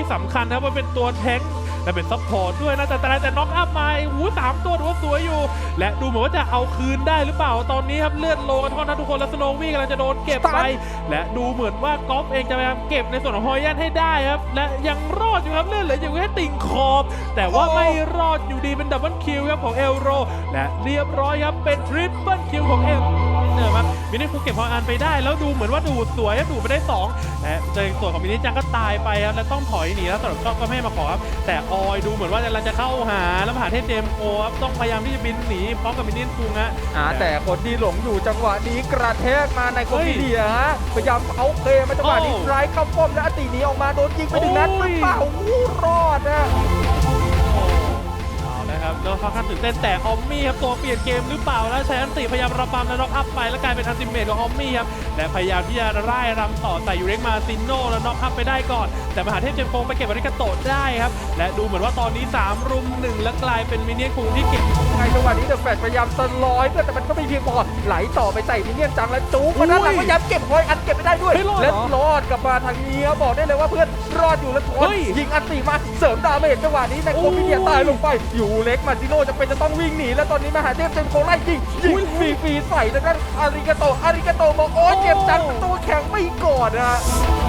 ที่สำคัญนะครับว่าเป็นตัวแท้งและเป็นซัพพอร์ตด้วยนะแต่แต่แต่น็อกอัพมาโอ้โหสามตัวถือว่าสวยอยู่ และดูเหมือนว่าจะเอาคืนได้หรือเปล่าตอนนี้ครับเลือดโลกันเท่านั้นทุกคนแล้วสโนวี่กำลังจะโดนเก็บไป และดูเหมือนว่ากอล์ฟเองจะพยายามเก็บในส่วนของฮอยยันให้ได้ครับ และยังรอดอยู่ครับเลือดเหลืออยู่แค่ติ่งขอบ แต่ว่าไม่รอดอยู่ดีเป็นดับเบิลคิวครับของเอลโร และเรียบร้อยครับเป็นทริปเปิลคิวของเอล เนอร์ครับมินิคูเก็บฮอยอันไปได้ แล้วดูเหมือนว่าดูดสวยครับดูดไปได้สองและเจอส่วนของมินิจังก็ตายไปครับและต้องถอยหนีแล้วสำหรับชอบก็ไม่ให้มาขอครับแต่ออยดูเหมือนว่าเราจะเข้าหาแล้วมหาเทพเจมส์โอครับต้องพยายามที่จะบินหนีพร้อมกับมินิคุงฮะอ่าแต่คนที่หลงอยู่จังหวะนี้กระแทกมาในโคเฮ้ยมิเดียฮะพยายามเอาเคมาจังหวะนี้โอ้ไร้เข้าป้อมและอติหนี้ออกมาโดนยิงไปถึงนัดโอ้หยรือเปล่าอู้รอดนะเอาละ ครับแล้วค่อนข้างตื่นเต้นแต่ออมมี่ครับตัวเปลี่ยนเกมหรือเปล่าแล้วใช้อันติพยายามระบำแล้วน็อกอัพไปแล้วกลายเป็นอันติเมทของออมมี่ครับและพยายามที่จะร่ายรำต่อใส่ยูเร็กมาซินโนแล้วน็อกอัพไปได้ก่อน แต่มหาเทพเจมโฟงไปเก็บอาริกาโตะได้ครับและดูเหมือนว่าตอนนี้ 3 รุมหนึ่งแล้วกลายเป็นมินเนี่ยนคุงที่เก็บในจังหวะนี้เดอะแฟลชพยายามสลอยเพื่อนแต่มันก็ไม่เพียงพอไหลต่อไปใส่มินเนี่ยนจังและจู๊มาด้านหลังอุ้ยพยายามเก็บพอยอันเก็บไม่ได้ด้วยเฮ้ยรอดเหรอและรอ ดกลับมาทางนี้ครับบอกได้เลยว่าเพื่อนรอดอยู่แล้วทเฮ้นยยิงอันติมาเสริมดาเมจจังหวะนี้ในโคมิเดียโอ้ยตายลงไป อยู่เล็กมาซิโน่จะเป็นจะต้องวิ่งหนีแล้วตอนนี้มหาเทพเจมโคไล่ยิงยิงอุ้ยฟรีฟรีๆใส่ทางด้านอาริกาโตอาริกาโตบอกโอ้ยเจ็บจังตัวแข็งไม่กอดอะจังหวะ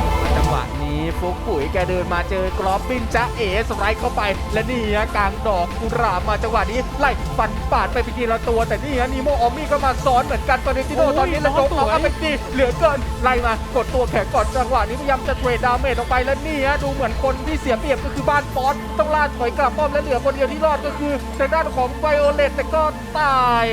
นี้ฟุกปุ๋ยแกเดินมาเจอกรอบบินจ้าเอสไลด์เข้าไป และนี่ฮะกลางดอกกุหลาบมาจังหวะนี้ไล่ฟันปาดไปเป็นทีละตัว แต่นี่ฮะนีโมออมมี่ก็มาซ้อนเหมือนกันตอนนี้ติโนโอ้ยตอนนี้แล้วโจกน้องสวยเอาเอาไปดีเหลือเกินไล่มากดตัวแข็งก่อนจังหวะนี้พยายามจะเทรดดาเมจออกไปแล้วนี่ฮะดูเหมือนคนที่เสียเปรียบก็คือบ้านฟอสต้องล่าถอยกลับป้อมและเหลือคนเดียวที่รอดก็คือทางด้านของไวโอเลตแต่ก็ตาย